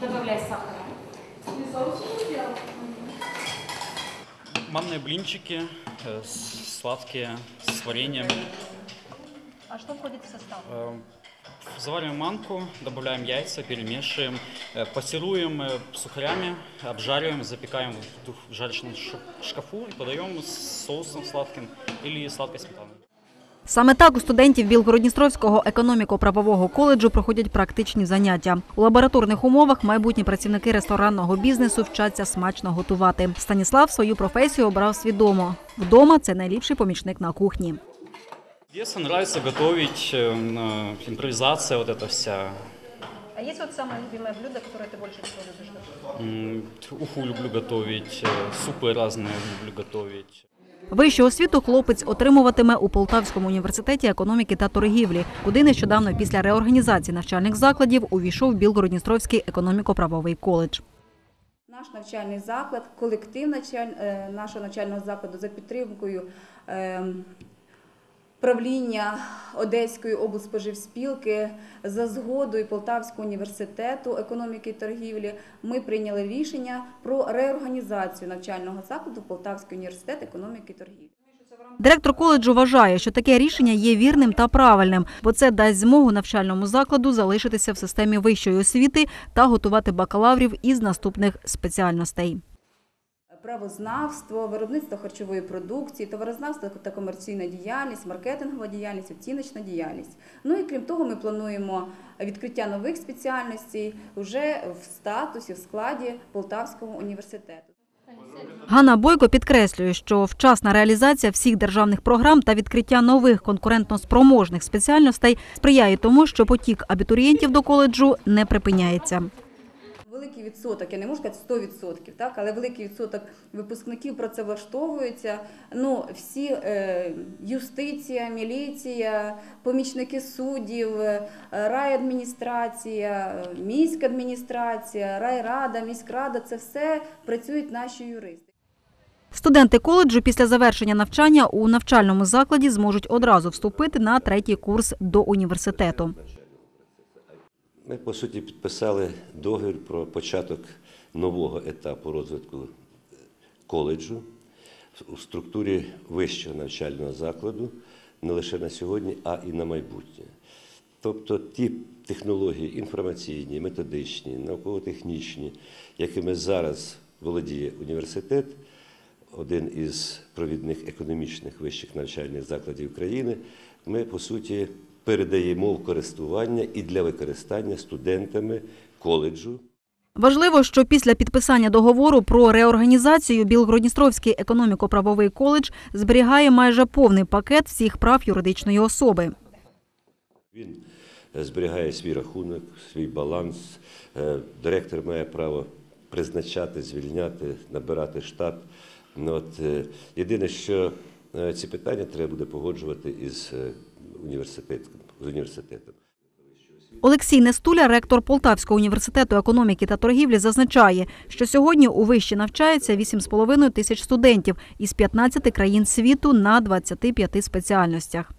добавляй сахара. Манные блинчики, э, с- сладкие, с вареньем. А что входит в состав? Э, Завариваем манку, добавляем яйца, перемешиваем, э, пассируем э, сухарями, обжариваем, запекаем в дух- в жарочном ш- шкафу и подаем с соусом сладким или сладкой сметаной. Саме так у студентів Білгородністровського економіко-правового коледжу проходять практичні заняття. У лабораторних умовах майбутні працівники ресторанного бізнесу вчаться смачно готувати. Станіслав свою професію обрав свідомо. Вдома це найліпший помічник на кухні. С детства нравится готовить, э, м, э, импровизация вот эта вся. А есть вот самое любимое блюдо, которое ты больше всего любишь готовить? М, Уху люблю готовить, э, супы разные люблю готовить. Вищу освіту хлопець отримуватиме у Полтавському університеті економіки та торгівлі, куди нещодавно після реорганізації навчальних закладів увійшов Білгородністровський економіко-правовий коледж. Наш навчальний заклад, колектив е, нашого навчального закладу за підтримкою е, правління Одеської облспоживспілки за згодою Полтавського університету економіки і торгівлі. Ми прийняли рішення про реорганізацію навчального закладу Полтавський університет економіки і торгівлі. Директор коледжу вважає, що таке рішення є вірним та правильним, бо це дасть змогу навчальному закладу залишитися в системі вищої освіти та готувати бакалаврів із наступних спеціальностей. Правознавство, виробництво харчової продукції, товарознавство та комерційна діяльність, маркетингова діяльність, оціночна діяльність. Ну і крім того, ми плануємо відкриття нових спеціальностей вже в статусі, в складі Полтавського університету. Ганна Бойко підкреслює, що вчасна реалізація всіх державних програм та відкриття нових конкурентно-спроможних спеціальностей сприяє тому, що потік абітурієнтів до коледжу не припиняється. Великий відсоток, я не можу сказати 100%, так, але великий відсоток випускників працевлаштовуються. Ну, всі е, юстиція, міліція, помічники суддів, е, райадміністрація, міська адміністрація, райрада, міськрада це все працюють наші юристи. Студенти коледжу після завершення навчання у навчальному закладі зможуть одразу вступити на третій курс до університету. Ми, по суті, підписали договір про початок нового етапу розвитку коледжу у структурі вищого навчального закладу не лише на сьогодні, а і на майбутнє. Тобто ті технології інформаційні, методичні, науково-технічні, якими зараз володіє університет, один із провідних економічних вищих навчальних закладів країни, ми по суті передаємо в користування і для використання студентами коледжу. Важливо, що після підписання договору про реорганізацію Білгородністровський економіко-правовий коледж зберігає майже повний пакет всіх прав юридичної особи. Він е, зберігає свій рахунок, свій баланс. Е, Директор має право призначати, звільняти, набирати штат. Ну, от, е, єдине, що ці питання треба буде погоджувати із е, університетом. З університетом. Олексій Нестуля, ректор Полтавського університету економіки та торгівлі, зазначає, що сьогодні у виші навчається 8,5 тисяч студентів із 15 країн світу на 25 спеціальностях.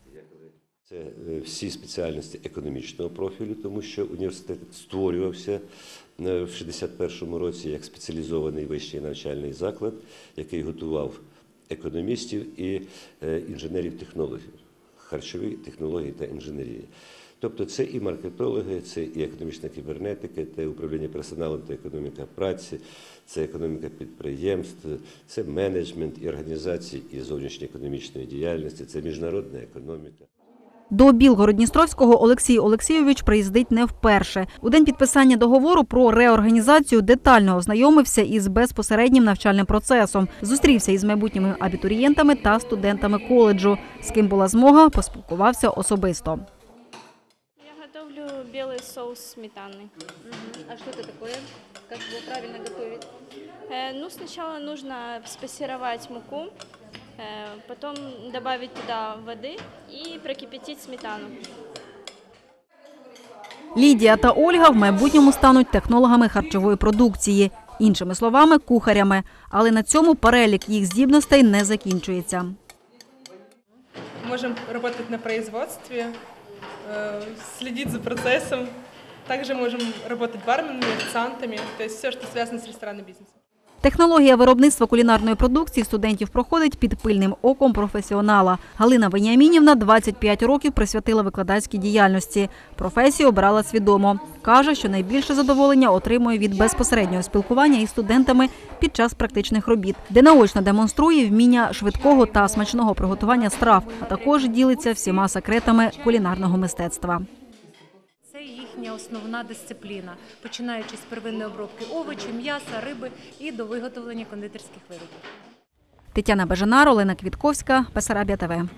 Це е, всі спеціальності економічного профілю, тому що університет створювався е, в 61-му році як спеціалізований вищий навчальний заклад, який готував економістів і е, інженерів-технологів, харчові технології та інженерії. Тобто це і маркетологи, це і економічна кібернетика, це управління персоналом та економіка праці, це економіка підприємств, це менеджмент і організації і зовнішньоекономічної діяльності, це міжнародна економіка. До Білгород-Дністровського Олексій Олексійович приїздить не вперше. У день підписання договору про реорганізацію детально ознайомився із безпосереднім навчальним процесом. Зустрівся із майбутніми абітурієнтами та студентами коледжу. З ким була змога, поспілкувався особисто. Я готовлю белый соус сметанный. А что это такое? Как его правильно готовить? Э, ну, сначала нужно спассеровать муку, э, потом добавить туда воды и прокипятить сметану. Лідія та Ольга в майбутньому стануть технологами харчової продукції, іншими словами, кухарями. Але на цьому перелік їх здібностей не закінчується. Можем работать на производстве, э, следить за процессом, Также можем работать барменами, официантами, то есть все, что связано с ресторанным бизнесом. Технологія виробництва кулінарної продукції студентів проходить під пильним оком професіонала. Галина Веніамінівна 25 років присвятила викладацькій діяльності. Професію обирала свідомо. Каже, що найбільше задоволення отримує від безпосереднього спілкування із студентами під час практичних робіт, де наочно демонструє вміння швидкого та смачного приготування страв, а також ділиться всіма секретами кулінарного мистецтва. Їхня основна дисципліна, починаючи з первинної обробки овочів, м'яса, риби і до виготовлення кондитерських виробів. Тетяна Бажанар, Олена Квітковська, Бесарабія ТВ.